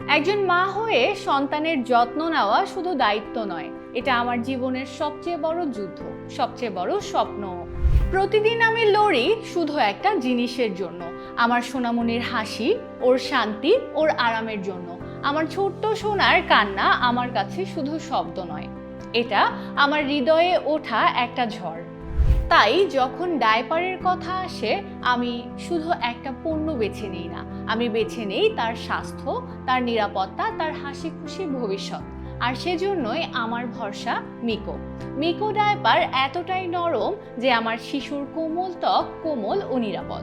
একজন মা হয়ে সন্তানের যত্ন নেওয়া শুধু দায়িত্ব নয়, এটা আমার জীবনের সবচেয়ে বড় যুদ্ধ, সবচেয়ে বড় স্বপ্ন। প্রতিদিন আমি লড়ি শুধু একটা জিনিসের জন্য, আমার সোনামনির হাসি, ওর শান্তি, ওর আরামের জন্য। আমার ছোট্ট সোনার কান্না আমার কাছে শুধু শব্দ নয়, এটা আমার হৃদয়ে ওঠা একটা ঝড়। তাই যখন ডায়পারের কথা আসে, আমি শুধু একটা পণ্য বেছে নিই না, আমি বেছে নেই তার স্বাস্থ্য, তার নিরাপত্তা, তার হাসি খুশি ভবিষ্যৎ। আর সেজন্যই আমার ভরসা মিকো। মিকো ডায়পার এতটাই নরম যে আমার শিশুর কোমল ত্বক, কোমল ও নিরাপদ।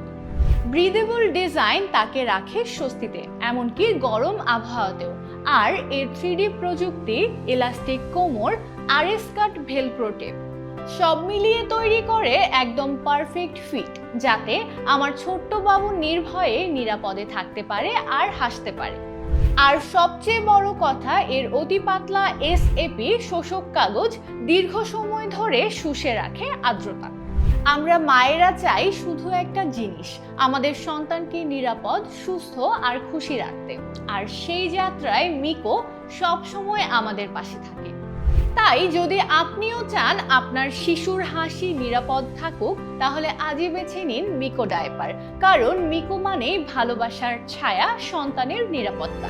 ব্রিদেবল ডিজাইন তাকে রাখে স্বস্তিতে, এমনকি গরম আবহাওয়াতেও। আর এর থ্রিডি প্রযুক্তি, ইলাস্টিক কোমর, আর কাট ভেলপ্রো টেপ সব মিলিয়ে তৈরি করে একদম পারফেক্ট ফিট যাতে আমার ছোট্ট বাবু নির্ভয়ে নিরাপদে থাকতে পারে আর হাসতে পারে। আর সবচেয়ে বড় কথা, এর অতি পাতলা এস এপি শোষক কাগজ দীর্ঘ সময় ধরে শুষে রাখে আর্দ্রতা। আমরা মায়েরা চাই শুধু একটা জিনিস, আমাদের সন্তানকে নিরাপদ, সুস্থ আর খুশি রাখতে। আর সেই যাত্রায় মিকো সব সময় আমাদের পাশে থাকে। তাই যদি আপনিও চান আপনার শিশুর হাসি নিরাপদ থাকুক, তাহলে আজই বেছে নিন মিকো ডায়পার। কারণ মিকো মানেই ভালোবাসার ছায়া, সন্তানের নিরাপত্তা।